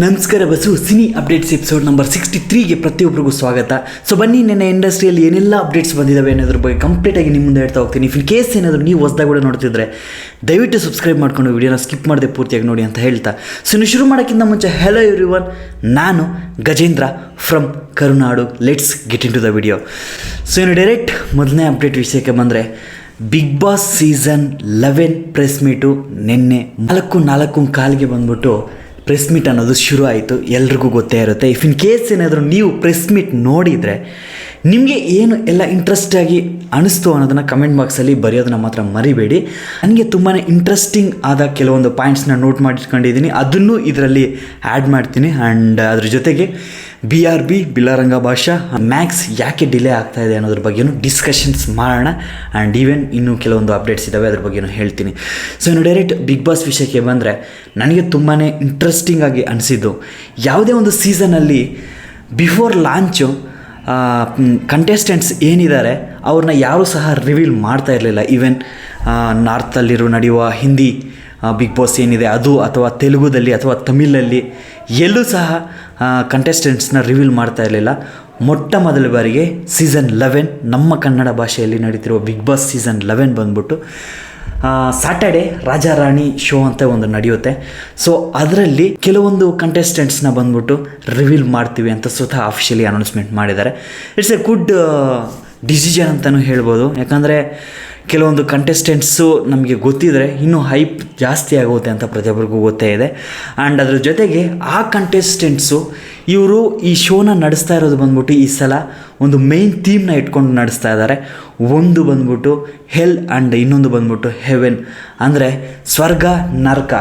ನಮಸ್ಕಾರ Basu, cine updates episode number sixty ತ್ರೀಗೆ ಪ್ರತಿಯೊಬ್ಬರಿಗೂ ಸ್ವಾಗತ. ಸೊ ಬನ್ನಿ, ನಿನ್ನೆ ಇಂಡಸ್ಟ್ರಿಯಲ್ಲಿ ಏನೆಲ್ಲ ಅಪ್ಡೇಟ್ಸ್ ಬಂದಿದ್ದಾವೆ ಅನ್ನೋದ್ರ ಬಗ್ಗೆ ಕಂಪ್ಲೀಟಾಗಿ ನಿಮ್ಮ ಮುಂದೆ ಹೇಳ್ತಾ ಹೋಗ್ತೀನಿ. ಇಫ್ ಇನ್ ಕೇಸ್ ಏನಾದರೂ ನೀವು ಹೊಸದಾಗ ಕೂಡ ನೋಡ್ತಿದ್ರೆ, ದಯವಿಟ್ಟು ಸಬ್ಸ್ಕ್ರೈಬ್ ಮಾಡ್ಕೊಂಡು ವಿಡಿಯೋನ ಸ್ಕಿಪ್ ಮಾಡದೆ ಪೂರ್ತಿಯಾಗಿ ನೋಡಿ ಅಂತ ಹೇಳ್ತಾ. ಸೊ ನೀವು ಶುರು ಮಾಡೋಕ್ಕಿಂತ ಮುಂಚೆ ಹೆಲೋ ಎವ್ರಿ ಒನ್ ನಾನು Gajendra from Karunadu let's get into the video so ಇನ್ನು ಡೈರೆಕ್ಟ್ ಮೊದಲನೇ ಅಪ್ಡೇಟ್ ವಿಷಯಕ್ಕೆ ಬಂದರೆ Bigg Boss season eleven press meet ನಿನ್ನೆ ನಾಲ್ಕು ನಾಲ್ಕು ಕಾಲಿಗೆ ಬಂದ್ಬಿಟ್ಟು ಪ್ರೆಸ್ ಮೀಟ್ ಅನ್ನೋದು ಶುರು ಆಯಿತು. ಎಲ್ರಿಗೂ ಗೊತ್ತೇ ಇರುತ್ತೆ. ಇಫ್ ಇನ್ ಕೇಸ್ ಏನಾದರೂ ನೀವು ಪ್ರೆಸ್ ಮೀಟ್ ನೋಡಿದರೆ, ನಿಮಗೆ ಏನು ಎಲ್ಲ ಇಂಟ್ರೆಸ್ಟಾಗಿ ಅನಿಸ್ತು ಅನ್ನೋದನ್ನು ಕಮೆಂಟ್ ಬಾಕ್ಸಲ್ಲಿ ಬರೆಯೋದನ್ನ ಮಾತ್ರ ಮರಿಬೇಡಿ. ನನಗೆ ತುಂಬಾ ಇಂಟ್ರೆಸ್ಟಿಂಗ್ ಆದ ಕೆಲವೊಂದು ಪಾಯಿಂಟ್ಸ್ನ ನೋಟ್ ಮಾಡಿಟ್ಕೊಂಡಿದ್ದೀನಿ. ಅದನ್ನು ಇದರಲ್ಲಿ ಆ್ಯಡ್ ಮಾಡ್ತೀನಿ. ಆ್ಯಂಡ್ ಅದ್ರ ಜೊತೆಗೆ ಬಿ ಆರ್ ಬಿ ಬಿಲಾರಂಗ ಭಾಷಾ ಮ್ಯಾಕ್ಸ್ ಯಾಕೆ ಡಿಲೇ ಆಗ್ತಾ ಇದೆ ಅನ್ನೋದ್ರ ಬಗ್ಗೆನೂ ಡಿಸ್ಕಷನ್ಸ್ ಮಾಡೋಣ. ಆ್ಯಂಡ್ ಈವೆನ್ ಇನ್ನೂ ಕೆಲವೊಂದು ಅಪ್ಡೇಟ್ಸ್ ಇದ್ದಾವೆ ಅದ್ರ ಬಗ್ಗೆನೂ ಹೇಳ್ತೀನಿ. ಸೊ ಇನ್ನು ಡೈರೆಕ್ಟ್ ಬಿಗ್ ಬಾಸ್ ವಿಷಯಕ್ಕೆ ಬಂದರೆ, ನನಗೆ ತುಂಬಾ ಇಂಟ್ರೆಸ್ಟಿಂಗ್ ಆಗಿ ಅನಿಸಿದ್ದು, ಯಾವುದೇ ಒಂದು ಸೀಸನಲ್ಲಿ ಬಿಫೋರ್ ಲಾಂಚು ಕಂಟೆಸ್ಟೆಂಟ್ಸ್ ಏನಿದ್ದಾರೆ, ಅವ್ರನ್ನ ಯಾರೂ ಸಹ ರಿವೀಲ್ ಮಾಡ್ತಾ ಇರಲಿಲ್ಲ. ಈವೆನ್ ನಾರ್ತಲ್ಲಿರೋ ನಡೆಯುವ ಹಿಂದಿ ಬಿಗ್ ಬಾಸ್ ಏನಿದೆ, ಅದು ಅಥವಾ ತೆಲುಗುದಲ್ಲಿ ಅಥವಾ ತಮಿಳಲ್ಲಿ, ಎಲ್ಲೂ ಸಹ ಕಂಟೆಸ್ಟೆಂಟ್ಸ್ನ ರಿವೀಲ್ ಮಾಡ್ತಾ ಇರಲಿಲ್ಲ. ಮೊಟ್ಟ ಮೊದಲ ಬಾರಿಗೆ ಸೀಸನ್ ಲೆವೆನ್ ನಮ್ಮ ಕನ್ನಡ ಭಾಷೆಯಲ್ಲಿ ನಡೀತಿರುವ ಬಿಗ್ ಬಾಸ್ ಸೀಸನ್ ಲೆವೆನ್ ಬಂದ್ಬಿಟ್ಟು ಸ್ಯಾಟರ್ಡೆ ರಾಜಾರಾಣಿ ಶೋ ಅಂತ ಒಂದು ನಡೆಯುತ್ತೆ. ಸೊ ಅದರಲ್ಲಿ ಕೆಲವೊಂದು ಕಂಟೆಸ್ಟೆಂಟ್ಸ್ನ ಬಂದ್ಬಿಟ್ಟು ರಿವೀಲ್ ಮಾಡ್ತೀವಿ ಅಂತ ಸ್ವತಃ ಅಫಿಷಿಯಲಿ ಅನೌನ್ಸ್ಮೆಂಟ್ ಮಾಡಿದ್ದಾರೆ. ಇಟ್ಸ್ ಎ ಗುಡ್ ಡಿಸಿಷನ್ ಅಂತಲೂ ಹೇಳ್ಬೋದು. ಯಾಕಂದರೆ ಕೆಲವೊಂದು ಕಂಟೆಸ್ಟೆಂಟ್ಸು ನಮಗೆ ಗೊತ್ತಿದ್ದರೆ ಇನ್ನೂ ಹೈಪ್ ಜಾಸ್ತಿ ಆಗುತ್ತೆ ಅಂತ ಪ್ರತಿಯೊಬ್ಬರಿಗೂ ಗೊತ್ತೇ ಇದೆ. ಆ್ಯಂಡ್ ಅದ್ರ ಜೊತೆಗೆ ಆ ಕಂಟೆಸ್ಟೆಂಟ್ಸು ಇವರು ಈ ಶೋನ ನಡೆಸ್ತಾ ಇರೋದು ಬಂದ್ಬಿಟ್ಟು ಈ ಸಲ ಒಂದು ಮೇನ್ ಥೀಮ್ನ ಇಟ್ಕೊಂಡು ನಡೆಸ್ತಾ ಇದ್ದಾರೆ ಒಂದು ಬಂದ್ಬಿಟ್ಟು ಹೆಲ್ ಆ್ಯಂಡ್ ಇನ್ನೊಂದು ಬಂದ್ಬಿಟ್ಟು ಹೆವೆನ್ ಅಂದರೆ ಸ್ವರ್ಗ, ನರ್ಕ.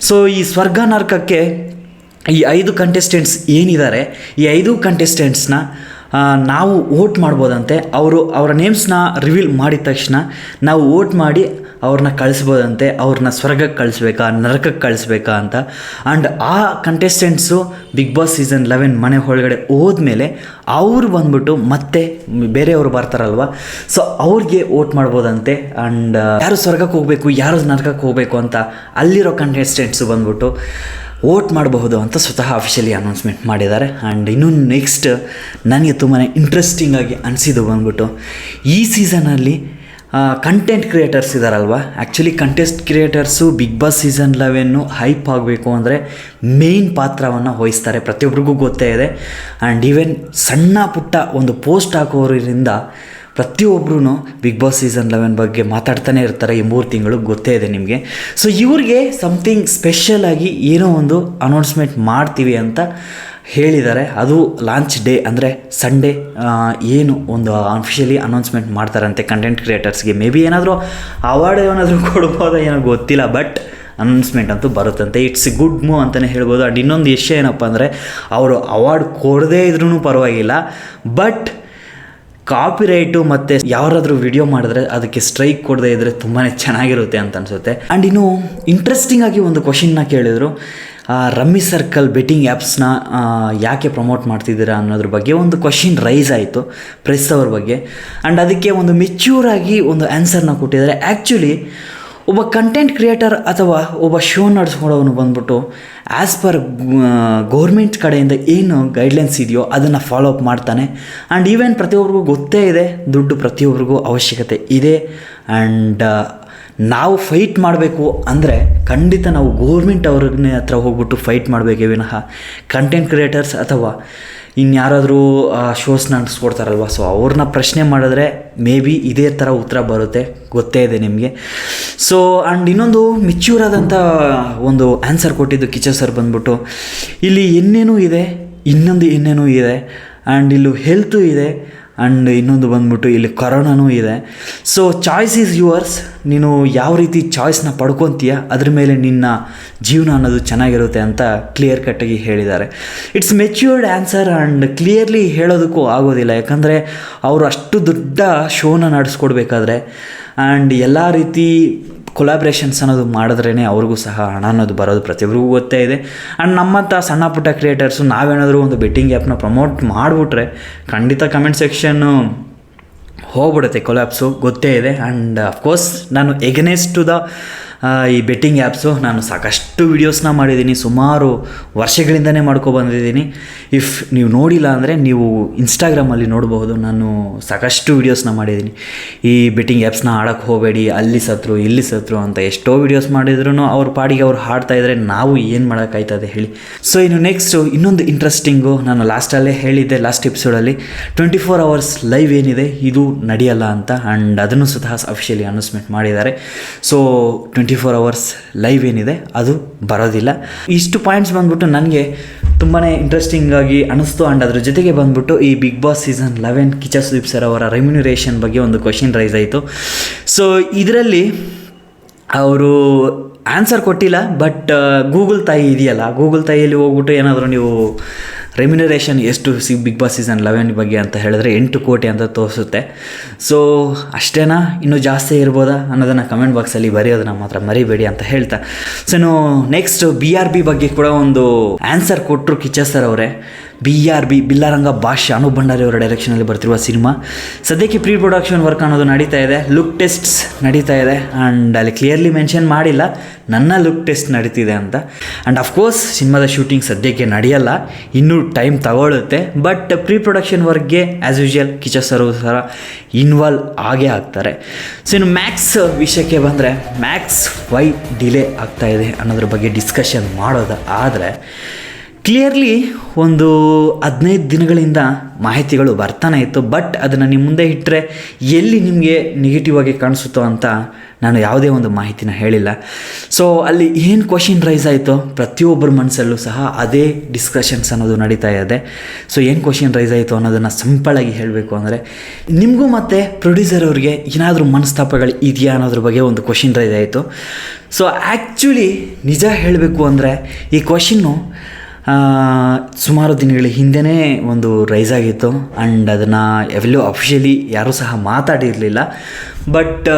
ಸೊ ಈ ಸ್ವರ್ಗ, ನರ್ಕಕ್ಕೆ ಈ ಐದು ಕಂಟೆಸ್ಟೆಂಟ್ಸ್ ಏನಿದ್ದಾರೆ ಈ ಐದು ಕಂಟೆಸ್ಟೆಂಟ್ಸ್ನ ನಾವು ವೋಟ್ ಮಾಡ್ಬೋದಂತೆ, ಅವರು ಅವರ ನೇಮ್ಸ್ನ ರಿವೀಲ್ ಮಾಡಿದ ತಕ್ಷಣ ನಾವು ವೋಟ್ ಮಾಡಿ ಅವ್ರನ್ನ ಕಳಿಸ್ಬೋದಂತೆ, ಅವ್ರನ್ನ ಸ್ವರ್ಗಕ್ಕೆ ಕಳಿಸ್ಬೇಕಾ, ನರಕಕ್ಕೆ ಕಳಿಸ್ಬೇಕಾ ಅಂತ. ಆ್ಯಂಡ್ ಆ contestants Bigg Boss season eleven ಮನೆ ಒಳಗಡೆ ಹೋದ್ಮೇಲೆ ಅವರು ಬಂದ್ಬಿಟ್ಟು ಮತ್ತೆ ಬೇರೆಯವರು ಬರ್ತಾರಲ್ವ? ಸೊ ಅವ್ರಿಗೆ ವೋಟ್ ಮಾಡ್ಬೋದಂತೆ. ಆ್ಯಂಡ್ ಯಾರು ಸ್ವರ್ಗಕ್ಕೆ ಹೋಗಬೇಕು, ಯಾರು ನರಕಕ್ಕೆ ಹೋಗಬೇಕು ಅಂತ ಅಲ್ಲಿರೋ ಕಂಟೆಸ್ಟೆಂಟ್ಸು ಬಂದ್ಬಿಟ್ಟು ವೋಟ್ ಮಾಡಬಹುದು ಅಂತ ಸ್ವತಃ ಅಫಿಷಿಯಲಿ ಅನೌನ್ಸ್ಮೆಂಟ್ ಮಾಡಿದ್ದಾರೆ. ಆ್ಯಂಡ್ ಇನ್ನು ನೆಕ್ಸ್ಟ್ ನನಗೆ ತುಂಬಾ ಇಂಟ್ರೆಸ್ಟಿಂಗ್ ಆಗಿ ಅನಿಸಿದ್ದು ಬಂದ್ಬಿಟ್ಟು, ಈ ಸೀಸನಲ್ಲಿ content creators ಇದ್ದಾರಲ್ವ actually contest creators Bigg Boss season eleven hype ಆಗಬೇಕು ಅಂದರೆ ಮೇಯ್ನ್ ಪಾತ್ರವನ್ನು ವಹಿಸ್ತಾರೆ. ಪ್ರತಿಯೊಬ್ಬರಿಗೂ ಗೊತ್ತೇ ಇದೆ. ಆ್ಯಂಡ್ ಈವನ್ ಸಣ್ಣ ಪುಟ್ಟ ಒಂದು ಪೋಸ್ಟ್ ಹಾಕೋದ್ರಿಂದ ಪ್ರತಿಯೊಬ್ಬರೂ ಬಿಗ್ ಬಾಸ್ ಸೀಸನ್ ಲೆವೆನ್ ಬಗ್ಗೆ ಮಾತಾಡ್ತಾನೆ ಇರ್ತಾರೆ ಈ ಮೂರು ತಿಂಗಳು ಗೊತ್ತೇ ಇದೆ ನಿಮಗೆ. ಸೊ ಇವ್ರಿಗೆ ಸಮಥಿಂಗ್ ಸ್ಪೆಷಲ್ ಆಗಿ ಏನೋ ಒಂದು ಅನೌನ್ಸ್ಮೆಂಟ್ ಮಾಡ್ತೀವಿ ಅಂತ ಹೇಳಿದ್ದಾರೆ. ಅದು ಲಾಂಚ್ ಡೇ ಅಂದರೆ ಸಂಡೇ ಏನು ಒಂದು ಅಫಿಷಿಯಲಿ ಅನೌನ್ಸ್ಮೆಂಟ್ ಮಾಡ್ತಾರಂತೆ ಕಂಟೆಂಟ್ ಕ್ರಿಯೇಟರ್ಸ್ಗೆ ಮೇ ಬಿ ಏನಾದರೂ ಅವಾರ್ಡ್ ಏನಾದರೂ ಕೊಡ್ಬೋದೋ ಏನೋ ಗೊತ್ತಿಲ್ಲ ಬಟ್ ಅನೌನ್ಸ್ಮೆಂಟ್ ಅಂತೂ ಬರುತ್ತಂತೆ. ಇಟ್ಸ್ ಗುಡ್ ಮೂವ್ ಅಂತಲೇ ಹೇಳ್ಬೋದು. ಆ್ಯಂಡ್ ಇನ್ನೊಂದು ವಿಷಯ ಏನಪ್ಪ ಅಂದರೆ, ಅವರು ಅವಾರ್ಡ್ ಕೊಡದೇ ಇದ್ರೂ ಪರವಾಗಿಲ್ಲ ಬಟ್ ಕಾಪಿರೈಟು ಮತ್ತು ಯಾರಾದರೂ ವಿಡಿಯೋ ಮಾಡಿದ್ರೆ ಅದಕ್ಕೆ ಸ್ಟ್ರೈಕ್ ಕೊಡದೇ ಇದ್ದರೆ ತುಂಬಾ ಚೆನ್ನಾಗಿರುತ್ತೆ ಅಂತ ಅನಿಸುತ್ತೆ. ಆ್ಯಂಡ್ ಇನ್ನು ಇಂಟ್ರೆಸ್ಟಿಂಗ್ ಆಗಿ ಒಂದು ಕ್ವಶನ್ನ ಕೇಳಿದರು. ರಮ್ಮಿ ಸರ್ಕಲ್ ಬೆಟ್ಟಿಂಗ್ ಆ್ಯಪ್ಸ್ನ ಯಾಕೆ ಪ್ರಮೋಟ್ ಮಾಡ್ತಿದ್ದೀರಾ ಅನ್ನೋದ್ರ ಬಗ್ಗೆ ಒಂದು ಕ್ವಶನ್ ರೈಸ್ ಆಯಿತು ಪ್ರೆಸ್ ಅವ್ರ ಬಗ್ಗೆ. ಆ್ಯಂಡ್ ಅದಕ್ಕೆ ಒಂದು ಮೆಚ್ಯೂರ್ ಆಗಿ ಒಂದು ಆನ್ಸರ್ನ ಕೊಟ್ಟಿದ್ದಾರೆ. ಆ್ಯಕ್ಚುಲಿ ಒಬ್ಬ ಕಂಟೆಂಟ್ ಕ್ರಿಯೇಟರ್ ಅಥವಾ ಒಬ್ಬ ಶೋ ನಡೆಸ್ಕೊಡೋನು ಬಂದ್ಬಿಟ್ಟು ಆ್ಯಸ್ ಪರ್ ಗೌರ್ಮೆಂಟ್ ಕಡೆಯಿಂದ ಏನು ಗೈಡ್ಲೈನ್ಸ್ ಇದೆಯೋ ಅದನ್ನು ಫಾಲೋ ಅಪ್ ಮಾಡ್ತಾನೆ. ಆ್ಯಂಡ್ ಈವನ್ ಪ್ರತಿಯೊಬ್ಬರಿಗೂ ಗೊತ್ತೇ ಇದೆ, ದುಡ್ಡು ಪ್ರತಿಯೊಬ್ಬರಿಗೂ ಅವಶ್ಯಕತೆ ಇದೆ. ಆ್ಯಂಡ್ ನಾವು ಫೈಟ್ ಮಾಡಬೇಕು ಅಂದರೆ ಖಂಡಿತ ನಾವು ಗೋರ್ಮೆಂಟ್ ಅವ್ರನ್ನೇ ಹತ್ರ ಹೋಗ್ಬಿಟ್ಟು ಫೈಟ್ ಮಾಡಬೇಕೇ ವಿನಃ. ಕಂಟೆಂಟ್ ಕ್ರಿಯೇಟರ್ಸ್ ಅಥವಾ ಇನ್ಯಾರಾದರೂ ಶೋಸ್ ನಡೆಸ್ಕೊಡ್ತಾರಲ್ವ? ಸೊ ಅವ್ರನ್ನ ಪ್ರಶ್ನೆ ಮಾಡಿದ್ರೆ ಮೇ ಬಿ ಇದೇ ಥರ ಉತ್ತರ ಬರುತ್ತೆ. ಗೊತ್ತೇ ಇದೆ ನಿಮಗೆ. ಸೊ ಆ್ಯಂಡ್ ಇನ್ನೊಂದು ಮೆಚ್ಯೂರ್ ಆದಂಥ ಒಂದು ಆನ್ಸರ್ ಕೊಟ್ಟಿದ್ದು ಕಿಚನ್ ಸರ್ ಬಂದ್ಬಿಟ್ಟು, ಇಲ್ಲಿ ಇನ್ನೇನೂ ಇದೆ, ಇನ್ನೊಂದು ಇನ್ನೇನೂ ಇದೆ ಆ್ಯಂಡ್ ಇಲ್ಲೂ ಹೆಲ್ತು ಇದೆ ಆ್ಯಂಡ್ ಇನ್ನೊಂದು ಬಂದ್ಬಿಟ್ಟು ಇಲ್ಲಿ ಕರೋನಾನೂ ಇದೆ. ಸೊ ಚಾಯ್ಸ್ ಈಸ್ ಯುವರ್ಸ್ ನೀನು ಯಾವ ರೀತಿ ಚಾಯ್ಸ್ನ ಪಡ್ಕೊತೀಯ, ಅದ್ರ ಮೇಲೆ ನಿನ್ನ ಜೀವನ ಅನ್ನೋದು ಚೆನ್ನಾಗಿರುತ್ತೆ ಅಂತ ಕ್ಲಿಯರ್ ಕಟ್ಟಾಗಿ ಹೇಳಿದ್ದಾರೆ. It's matured answer and clearly ಹೇಳೋದಕ್ಕೂ ಆಗೋದಿಲ್ಲ. ಯಾಕಂದರೆ ಅವರು ಅಷ್ಟು ದೊಡ್ಡ ಶೋನ ನಡೆಸ್ಕೊಡ್ಬೇಕಾದ್ರೆ ಆ್ಯಂಡ್ ಎಲ್ಲ ರೀತಿ ಕೊಲಾಬ್ರೇಷನ್ಸ್ ಅನ್ನೋದು ಮಾಡಿದ್ರೇ ಅವ್ರಿಗೂ ಸಹ ಹಣ ಅನ್ನೋದು ಬರೋದು ಪ್ರತಿಯೊಬ್ಬರಿಗೂ ಗೊತ್ತೇ ಇದೆ. ಆ್ಯಂಡ್ ನಮ್ಮಂಥ ಸಣ್ಣ ಪುಟ್ಟ ಕ್ರಿಯೇಟರ್ಸು ನಾವೇನಾದರೂ ಒಂದು ಬೆಟ್ಟಿಂಗ್ ಆ್ಯಪ್ನ ಪ್ರಮೋಟ್ ಮಾಡಿಬಿಟ್ರೆ ಖಂಡಿತ ಕಮೆಂಟ್ ಸೆಕ್ಷನ್ನು ಹೋಗ್ಬಿಡುತ್ತೆ ಕೊಲಾಬ್ಸು ಗೊತ್ತೇ ಇದೆ. ಆ್ಯಂಡ್ ಅಫ್ಕೋರ್ಸ್ ನಾನು ಎಗನೆಸ್ಟ್ ಟು ದ ಈ ಬೆಟ್ಟಿಂಗ್ ಆ್ಯಪ್ಸು ನಾನು ಸಾಕಷ್ಟು ವೀಡಿಯೋಸ್ನ ಮಾಡಿದ್ದೀನಿ. ಸುಮಾರು ವರ್ಷಗಳಿಂದನೇ ಬಂದಿದ್ದೀನಿ. ಇಫ್ ನೀವು ನೋಡಿಲ್ಲ ಅಂದರೆ ನೀವು ಇನ್ಸ್ಟಾಗ್ರಾಮಲ್ಲಿ ನೋಡಬಹುದು. ನಾನು ಸಾಕಷ್ಟು ವೀಡಿಯೋಸ್ನ ಮಾಡಿದ್ದೀನಿ. ಈ ಬೆಟ್ಟಿಂಗ್ ಆ್ಯಪ್ಸ್ನ ಆಡೋಕ್ಕೆ ಹೋಗಬೇಡಿ. ಅಲ್ಲಿ ಸತ್ರು, ಇಲ್ಲಿ ಸತ್ರು ಅಂತ ಎಷ್ಟೋ ವೀಡಿಯೋಸ್ ಮಾಡಿದ್ರು ಅವ್ರ ಪಾಡಿಗೆ ಅವ್ರು ಹಾಡ್ತಾ ಇದ್ದರೆ ನಾವು ಏನು ಮಾಡೋಕ್ಕಾಯ್ತದೆ ಹೇಳಿ. ಸೊ ಇನ್ನು ನೆಕ್ಸ್ಟು ಇನ್ನೊಂದು ಇಂಟ್ರೆಸ್ಟಿಂಗು ನಾನು ಲಾಸ್ಟಲ್ಲೇ ಹೇಳಿದ್ದೆ ಲಾಸ್ಟ್ ಎಪಿಸೋಡಲ್ಲಿ ಟ್ವೆಂಟಿ ಫೋರ್ ಅವರ್ಸ್ ಲೈವ್ ಏನಿದೆ, ಇದು ನಡೆಯಲ್ಲ ಅಂತ. ಆ್ಯಂಡ್ ಅದನ್ನು ಸ್ವತಃ ಅಫಿಷಿಯಲಿ ಅನೌನ್ಸ್ಮೆಂಟ್ ಮಾಡಿದ್ದಾರೆ. So twenty four hours live ಏನಿದೆ, ಅದು ಬರೋದಿಲ್ಲ. ಇಷ್ಟು ಪಾಯಿಂಟ್ಸ್ ಬಂದ್ಬಿಟ್ಟು ನನಗೆ ತುಂಬಾ ಇಂಟ್ರೆಸ್ಟಿಂಗ್ ಆಗಿ ಅನಿಸ್ತು ಅಂಡ್ ಅದ್ರ ಜೊತೆಗೆ ಬಂದ್ಬಿಟ್ಟು ಈ Bigg Boss season eleven Kichcha Sudeep sir ಅವರ ರೆಮ್ಯುನರೇಷನ್ ಬಗ್ಗೆ ಒಂದು ಕ್ವಶನ್ ರೈಸ್ ಆಯಿತು. ಸೊ ಇದರಲ್ಲಿ ಅವರು ಆನ್ಸರ್ ಕೊಟ್ಟಿಲ್ಲ ಬಟ್ ಗೂಗಲ್ ತಾಯಿ ಇದೆಯಲ್ಲ ಗೂಗಲ್ ತಾಯಿಯಲ್ಲಿ ಹೋಗ್ಬಿಟ್ಟು ಏನಾದರೂ ನೀವು ರೆಮ್ಯುನರೇಷನ್ ಎಷ್ಟು ಸಿ ಬಿಗ್ ಬಾಸ್ ಸೀಸನ್ ಲೆವೆನ್ ಬಗ್ಗೆ ಅಂತ ಹೇಳಿದ್ರೆ ಎಂಟು ಕೋಟಿ ಅಂತ ತೋರಿಸುತ್ತೆ. ಸೊ ಅಷ್ಟೇನಾ? ಇನ್ನೂ ಜಾಸ್ತಿ ಇರ್ಬೋದಾ? ಅನ್ನೋದನ್ನು ಕಮೆಂಟ್ ಬಾಕ್ಸಲ್ಲಿ ಬರೆಯೋದನ್ನ ಮಾತ್ರ ಮರಿಬೇಡಿ ಅಂತ ಹೇಳ್ತಾ. So next B R B ಬಗ್ಗೆ ಕೂಡ ಒಂದು ಆನ್ಸರ್ ಕೊಟ್ಟರು ಕಿಚ್ಚ ಸರ್ ಅವರೇ. B R B Billa Ranga Baasha Anu Bhandari ಅವರ ಡೈರೆಕ್ಷನಲ್ಲಿ ಬರ್ತಿರುವ ಸಿನಿಮಾ ಸದ್ಯಕ್ಕೆ ಪ್ರೀ ಪ್ರೊಡಕ್ಷನ್ ವರ್ಕ್ ಅನ್ನೋದು ನಡೀತಾ ಇದೆ. ಲುಕ್ ಟೆಸ್ಟ್ಸ್ ನಡೀತಾ ಇದೆ. ಆ್ಯಂಡ್ ಅಲ್ಲಿ ಕ್ಲಿಯರ್ಲಿ ಮೆನ್ಷನ್ ಮಾಡಿಲ್ಲ. ನನ್ನ ಲುಕ್ ಟೆಸ್ಟ್ ನಡೀತಿದೆ ಅಂತ. ಆ್ಯಂಡ್ ಅಫ್ಕೋರ್ಸ್ ಸಿನಿಮಾದ ಶೂಟಿಂಗ್ ಸದ್ಯಕ್ಕೆ ನಡೆಯಲ್ಲ. ಇನ್ನೂ ಟೈಮ್ ತಗೊಳ್ಳುತ್ತೆ. ಬಟ್ ಪ್ರೀ ಪ್ರೊಡಕ್ಷನ್ ವರ್ಕ್ಗೆ ಆ್ಯಸ್ ಯೂಶುವಲ್ ಕಿಚ ಸರ್ ಸರ ಇನ್ವಾಲ್ವ್ ಆಗೇ ಆಗ್ತಾರೆ. ಸೊ ಇನ್ನು ಮ್ಯಾಕ್ಸ್ ವಿಷಯಕ್ಕೆ ಬಂದರೆ ಮ್ಯಾಕ್ಸ್ ವೈ ಡಿಲೇ ಆಗ್ತಾ ಇದೆ ಅನ್ನೋದ್ರ ಬಗ್ಗೆ ಡಿಸ್ಕಷನ್ ಮಾಡೋದು ಆದರೆ ಕ್ಲಿಯರ್ಲಿ ಒಂದು ಹದಿನೈದು ದಿನಗಳಿಂದ ಮಾಹಿತಿಗಳು ಬರ್ತಾನೆ ಇತ್ತು ಬಟ್ ಅದನ್ನು ನಿಮ್ಮ ಮುಂದೆ ಇಟ್ಟರೆ ಎಲ್ಲಿ ನಿಮಗೆ ನೆಗೆಟಿವ್ ಆಗಿ ಕಾಣಿಸುತ್ತೋ ಅಂತ ನಾನು ಯಾವುದೇ ಒಂದು ಮಾಹಿತಿನ ಹೇಳಿಲ್ಲ. ಸೊ ಅಲ್ಲಿ ಏನು ಕ್ವಶನ್ ರೈಸ್ ಆಯಿತು ಪ್ರತಿಯೊಬ್ಬರ ಮನಸ್ಸಲ್ಲೂ ಸಹ ಅದೇ ಡಿಸ್ಕಷನ್ಸ್ ಅನ್ನೋದು ನಡೀತಾ ಇದೆ. ಸೊ ಏನು ಕ್ವಶನ್ ರೈಸ್ ಆಯಿತು ಅನ್ನೋದನ್ನು ಸಿಂಪಳಾಗಿ ಹೇಳಬೇಕು ಅಂದರೆ, ನಿಮಗೂ ಮತ್ತು ಪ್ರೊಡ್ಯೂಸರ್ ಅವ್ರಿಗೆ ಏನಾದರೂ ಮನಸ್ತಾಪಗಳು ಇದೆಯಾ ಅನ್ನೋದ್ರ ಬಗ್ಗೆ ಒಂದು ಕ್ವಶನ್ ರೈಸ್ ಆಯಿತು. ಸೊ ಆ್ಯಕ್ಚುಲಿ ನಿಜ ಹೇಳಬೇಕು ಅಂದರೆ ಈ ಕ್ವಶನ್ನು ಸುಮಾರು ದಿನಗಳ ಹಿಂದೆನೇ ಒಂದು ರೈಸ್ ಆಗಿತ್ತು. ಆ್ಯಂಡ್ ಅದನ್ನು ಎಲ್ಲೂ ಅಫಿಷಿಯಲಿ ಯಾರೂ ಸಹ ಮಾತಾಡಿರಲಿಲ್ಲ. ಬಟ್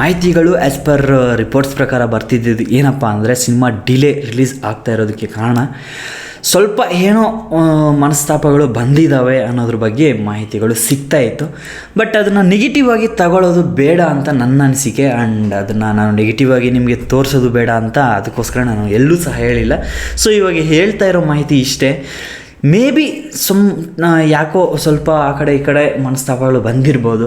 ಮಾಹಿತಿಗಳು ಆ್ಯಸ್ ಪರ್ ರಿಪೋರ್ಟ್ಸ್ ಪ್ರಕಾರ ಬರ್ತಿದ್ದಿದ್ದು ಏನಪ್ಪ ಅಂದರೆ, ಸಿನಿಮಾ ಡಿಲೇ ರಿಲೀಸ್ ಆಗ್ತಾ ಇರೋದಕ್ಕೆ ಕಾರಣ. ಸ್ವಲ್ಪ ಏನೋ ಮನಸ್ತಾಪಗಳು ಬಂದಿದ್ದಾವೆ ಅನ್ನೋದ್ರ ಬಗ್ಗೆ ಮಾಹಿತಿಗಳು ಸಿಗ್ತಾ ಇತ್ತು. ಬಟ್ ಅದನ್ನು ನೆಗೆಟಿವ್ ಆಗಿ ತಗೊಳ್ಳೋದು ಬೇಡ ಅಂತ ನನ್ನ ಅನಿಸಿಕೆ. ಆ್ಯಂಡ್ ಅದನ್ನು ನಾನು ನೆಗೆಟಿವ್ ಆಗಿ ನಿಮಗೆ ತೋರಿಸೋದು ಬೇಡ ಅಂತ ಅದಕ್ಕೋಸ್ಕರ ನಾನು ಎಲ್ಲೂ ಸಹ ಹೇಳಿಲ್ಲ. ಸೊ ಇವಾಗ ಹೇಳ್ತಾ ಇರೋ ಮಾಹಿತಿ ಇಷ್ಟೇ. ಮೇ ಬಿ ಸುಮ್ ಯಾಕೋ ಸ್ವಲ್ಪ ಆ ಕಡೆ ಈ ಕಡೆ ಮನಸ್ತಾಪಗಳು ಬಂದಿರ್ಬೋದು.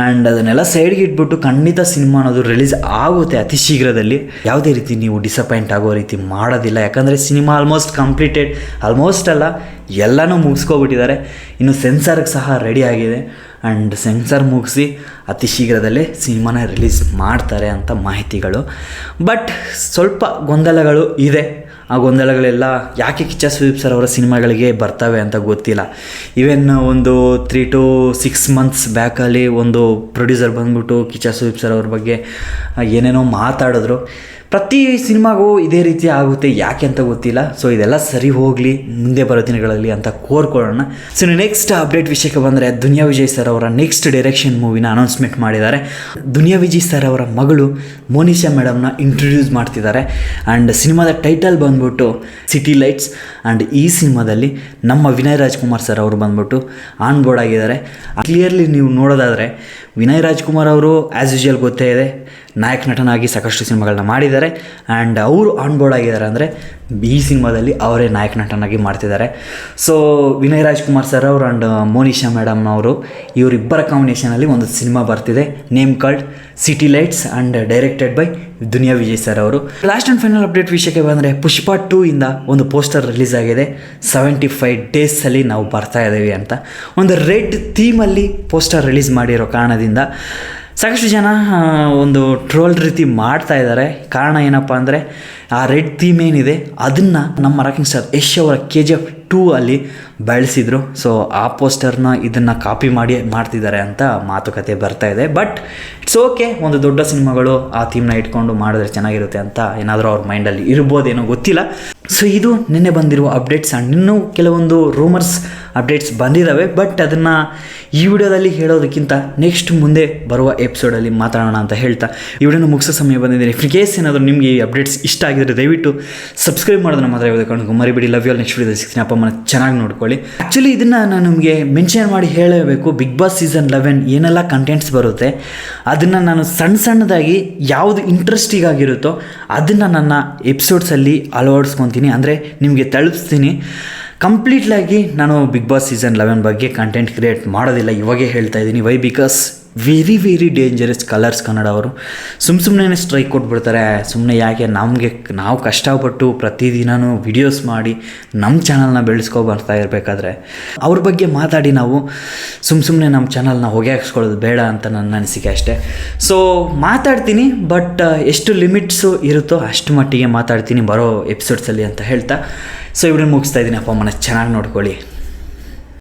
ಆ್ಯಂಡ್ ಅದನ್ನೆಲ್ಲ ಸೈಡ್ಗೆ ಇಟ್ಬಿಟ್ಟು ಖಂಡಿತ ಸಿನಿಮಾ ಅನ್ನೋದು ರಿಲೀಸ್ ಆಗುತ್ತೆ ಅತಿ ಶೀಘ್ರದಲ್ಲಿ. ಯಾವುದೇ ರೀತಿ ನೀವು ಡಿಸಪಾಯಿಂಟ್ ಆಗೋ ರೀತಿ ಮಾಡೋದಿಲ್ಲ. ಯಾಕಂದರೆ ಸಿನಿಮಾ ಆಲ್ಮೋಸ್ಟ್ ಕಂಪ್ಲೀಟೆಡ್ ಆಲ್ಮೋಸ್ಟ್ ಅಲ್ಲ, ಎಲ್ಲನೂ ಮುಗಿಸ್ಕೊಬಿಟ್ಟಿದ್ದಾರೆ. ಇನ್ನು ಸೆನ್ಸಾರ್ಗೆ ಸಹ ರೆಡಿ ಆಗಿದೆ. ಆ್ಯಂಡ್ ಸೆನ್ಸರ್ ಮುಗಿಸಿ ಅತಿ ಶೀಘ್ರದಲ್ಲೇ ಸಿನಿಮಾನ ರಿಲೀಸ್ ಮಾಡ್ತಾರೆ ಅಂತ ಮಾಹಿತಿಗಳು. ಬಟ್ ಸ್ವಲ್ಪ ಗೊಂದಲಗಳು ಇದೆ. ಆ ಗೊಂದಲಗಳೆಲ್ಲ ಯಾಕೆ ಕಿಚ್ಚ ಸುದೀಪ್ ಸರ್ ಅವರ ಸಿನಿಮಾಗಳಿಗೆ ಬರ್ತವೆ ಅಂತ ಗೊತ್ತಿಲ್ಲ. ಈವನ್ ಒಂದು ತ್ರೀ ಟು ಸಿಕ್ಸ್ ಮಂತ್ಸ್ ಬ್ಯಾಕಲ್ಲಿ ಒಂದು ಪ್ರೊಡ್ಯೂಸರ್ ಬಂದ್ಬಿಟ್ಟು ಕಿಚ್ಚ ಸುದೀಪ್ ಸರ್ ಅವ್ರ ಬಗ್ಗೆ ಏನೇನೋ ಮಾತಾಡಿದ್ರು. ಪ್ರತಿ ಸಿನಿಮಾಗೂ ಇದೇ ರೀತಿ ಆಗುತ್ತೆ, ಯಾಕೆ ಅಂತ ಗೊತ್ತಿಲ್ಲ. ಸೊ ಇದೆಲ್ಲ ಸರಿ ಹೋಗಲಿ, ಮುಂದೆ ಬರೋ ದಿನಗಳಲ್ಲಿ ಅಂತ ಕೋರ್ಕೊಳ್ಳೋಣ. ಸೊ ನೆಕ್ಸ್ಟ್ ಅಪ್ಡೇಟ್ ವಿಷಯಕ್ಕೆ ಬಂದರೆ, ದುನಿಯಾ ವಿಜಯ್ ಸರ್ ಅವರ ನೆಕ್ಸ್ಟ್ ಡೈರೆಕ್ಷನ್ ಮೂವಿನ ಅನೌನ್ಸ್ಮೆಂಟ್ ಮಾಡಿದ್ದಾರೆ. ದುನಿಯಾ ವಿಜಯ್ ಸರ್ ಅವರ ಮಗಳು ಮೋನಿಶಾ ಮೇಡಮ್ನ ಇಂಟ್ರೊಡ್ಯೂಸ್ ಮಾಡ್ತಿದ್ದಾರೆ. ಆ್ಯಂಡ್ ಸಿನಿಮಾದ ಟೈಟಲ್ ಬಂದ್ಬಿಟ್ಟು ಸಿಟಿ ಲೈಟ್ಸ್ ಆ್ಯಂಡ್ ಈ ಸಿನಿಮಾದಲ್ಲಿ ನಮ್ಮ ವಿನಯ್ ರಾಜ್ಕುಮಾರ್ ಸರ್ ಅವರು ಬಂದ್ಬಿಟ್ಟು ಆನ್ ಬೋರ್ಡ್ ಆಗಿದ್ದಾರೆ. ಕ್ಲಿಯರ್ಲಿ ನೀವು ನೋಡೋದಾದರೆ, ವಿನಯ್ ರಾಜ್ಕುಮಾರ್ ಅವರು ಆ್ಯಸ್ ಯೂಶುವಲ್ ಗೊತ್ತೇ ಇದೆ ನಾಯಕ ನಟನಾಗಿ ಸಾಕಷ್ಟು ಸಿನಿಮಾಗಳನ್ನ ಮಾಡಿದ್ದಾರೆ. ಆ್ಯಂಡ್ ಅವರು ಆನ್ ಬೋರ್ಡ್ ಆಗಿದ್ದಾರೆ ಅಂದರೆ ಈ ಸಿನಿಮಾದಲ್ಲಿ ಅವರೇ ನಾಯಕ ನಟನಾಗಿ ಮಾಡ್ತಿದ್ದಾರೆ. ಸೊ ವಿನಯ್ ರಾಜ್ಕುಮಾರ್ ಸರ್ ಅವರು ಆ್ಯಂಡ್ ಮೋನಿಶಾ ಮೇಡಮ್ ಅವರು, ಇವರಿಬ್ಬರ ಕಾಂಬಿನೇಷನಲ್ಲಿ ಒಂದು ಸಿನಿಮಾ ಬರ್ತಿದೆ. Name card city lights and directed by Duniya Vijay sir ಅವರು. ಲಾಸ್ಟ್ ಆ್ಯಂಡ್ ಫೈನಲ್ ಅಪ್ಡೇಟ್ ವಿಷಯಕ್ಕೆ ಬಂದರೆ ಪುಷ್ಪ ಟೂ ಇಂದ ಒಂದು ಪೋಸ್ಟರ್ ರಿಲೀಸ್ ಆಗಿದೆ. ಸೆವೆಂಟಿ ಫೈವ್ ಡೇಸಲ್ಲಿ ನಾವು ಬರ್ತಾ ಇದ್ದೀವಿ ಅಂತ. ಒಂದು ರೆಡ್ ಥೀಮಲ್ಲಿ ಪೋಸ್ಟರ್ ರಿಲೀಸ್ ಮಾಡಿರೋ ಕಾರಣದಿಂದ ಸಾಕಷ್ಟು ಜನ ಒಂದು ಟ್ರೋಲ್ ರೀತಿ ಮಾಡ್ತಾ ಇದ್ದಾರೆ. ಕಾರಣ ಏನಪ್ಪ ಅಂದರೆ, ಆ ರೆಡ್ ಥೀಮ್ ಏನಿದೆ, ಅದನ್ನು ನಮ್ಮ ರಾಕಿಂಗ್ ಸ್ಟಾರ್ ಯಶ್ ಅವರ ಕೆ ಜಿ ಎಫ್ ಟೂ ಅಲ್ಲಿ ಬಳಸಿದ್ರು. ಸೊ ಆ ಪೋಸ್ಟರ್ನ ಇದನ್ನು ಕಾಪಿ ಮಾಡಿ ಮಾಡ್ತಿದ್ದಾರೆ ಅಂತ ಮಾತುಕತೆ ಬರ್ತಾ ಇದೆ. ಬಟ್ ಇಟ್ಸ್ ಓಕೆ ಒಂದು ದೊಡ್ಡ ಸಿನಿಮಾಗಳು ಆ ಥೀಮ್ನ ಇಟ್ಕೊಂಡು ಮಾಡಿದ್ರೆ ಚೆನ್ನಾಗಿರುತ್ತೆ ಅಂತ ಏನಾದರೂ ಅವ್ರ ಮೈಂಡಲ್ಲಿ ಇರ್ಬೋದೇನೋ ಗೊತ್ತಿಲ್ಲ. ಸೊ ಇದು ನಿನ್ನೆ ಬಂದಿರುವ ಅಪ್ಡೇಟ್ಸ್. ಆ್ಯಂಡ್ ಇನ್ನೂ ಕೆಲವೊಂದು ರೂಮರ್ಸ್ ಅಪ್ಡೇಟ್ಸ್ ಬಂದಿದ್ದಾವೆ ಬಟ್ ಅದನ್ನು ಈ ವಿಡಿಯೋದಲ್ಲಿ ಹೇಳೋದಕ್ಕಿಂತ ನೆಕ್ಸ್ಟ್ ಮುಂದೆ ಬರುವ ಎಪಿಸೋಡಲ್ಲಿ ಮಾತಾಡೋಣ ಅಂತ ಹೇಳ್ತಾ ಈ ವಿಡಿಯೋನ ಮುಗಿಸೋ ಸಮಯ ಬಂದಿದ್ದೀನಿ. ಇಫ್ ಕೇಸ್ ಏನಾದರೂ ನಿಮಗೆ ಈ ಅಪ್ಡೇಟ್ಸ್ ಇಷ್ಟ ಆಗಿದ್ರೆ ದಯವಿಟ್ಟು ಸಬ್ಸ್ಕ್ರೈಬ್ ಮಾಡೋದನ್ನ ಮಾತ್ರ ಯಾವುದೇ ಕಾರಣಕ್ಕೂ ಮರಿಬೇಡಿ. ಲವ್ ಯು ನೆಕ್ಸ್ಟ್ ವಿಡಿಯೋದಲ್ಲಿ ಸಿಗ್ತೀನಿ. ಅಪ್ಪ ಅಮ್ಮನ ಚೆನ್ನಾಗಿ ನೋಡ್ಕೊಳ್ಳಿ. ಆ್ಯಕ್ಚುಲಿ ಇದನ್ನು ನಾನು ನಿಮಗೆ ಮೆನ್ಷನ್ ಮಾಡಿ ಹೇಳಬೇಕು. ಬಿಗ್ ಬಾಸ್ ಸೀಸನ್ ಲೆವೆನ್ ಏನೆಲ್ಲ ಕಂಟೆಂಟ್ಸ್ ಬರುತ್ತೆ, ಅದನ್ನು ನಾನು ಸಣ್ಣ ಸಣ್ಣದಾಗಿ ಯಾವುದು ಇಂಟ್ರೆಸ್ಟಿಂಗ್ ಆಗಿರುತ್ತೋ ಅದನ್ನು ನನ್ನ ಎಪಿಸೋಡ್ಸಲ್ಲಿ ಅಳವಡಿಸ್ಕೊತೀನಿ. ಅಂದರೆ ನಿಮಗೆ ತಲುಪಿಸ್ತೀನಿ. ಕಂಪ್ಲೀಟ್ಲಾಗಿ ನಾನು ಬಿಗ್ ಬಾಸ್ ಸೀಸನ್ ಲೆವೆನ್ ಬಗ್ಗೆ ಕಂಟೆಂಟ್ ಕ್ರಿಯೇಟ್ ಮಾಡೋದಿಲ್ಲ, ಇವಾಗೇ ಹೇಳ್ತಾ ಇದ್ದೀನಿ why because very very dangerous Colors Kannada ಅವರು. ಸುಮ್ಮ ಸುಮ್ಮನೆ ಸ್ಟ್ರೈಕ್ ಕೊಟ್ಬಿಡ್ತಾರೆ. ಸುಮ್ಮನೆ ಯಾಕೆ ನಮಗೆ, ನಾವು ಕಷ್ಟಪಟ್ಟು ಪ್ರತಿದಿನವೂ ವಿಡಿಯೋಸ್ ಮಾಡಿ ನಮ್ಮ ಚಾನಲ್ನ ಬೆಳೆಸ್ಕೊ ಬರ್ತಾ ಇರಬೇಕಾದ್ರೆ, ಅವ್ರ ಬಗ್ಗೆ ಮಾತಾಡಿ ನಾವು ಸುಮ್ಮ ಸುಮ್ಮನೆ ನಮ್ಮ ಚಾನಲ್ನ ಹೊಗೆ ಹಾಕ್ಸ್ಕೊಳ್ಳೋದು ಬೇಡ ಅಂತ ನನ್ನ ಅನಿಸಿಕೆ ಅಷ್ಟೇ. ಸೊ ಮಾತಾಡ್ತೀನಿ ಬಟ್ ಎಷ್ಟು ಲಿಮಿಟ್ಸು ಇರುತ್ತೋ ಅಷ್ಟು ಮಟ್ಟಿಗೆ ಮಾತಾಡ್ತೀನಿ ಬರೋ ಎಪಿಸೋಡ್ಸಲ್ಲಿ ಅಂತ ಹೇಳ್ತಾ. ಸೊ ಇವ್ರನ್ನ ಮುಗಿಸ್ತಾ ಇದ್ದೀನಿ ಅಪ್ಪ ಅಮ್ಮನ. ಚೆನ್ನಾಗಿ ನೋಡ್ಕೊಳ್ಳಿ.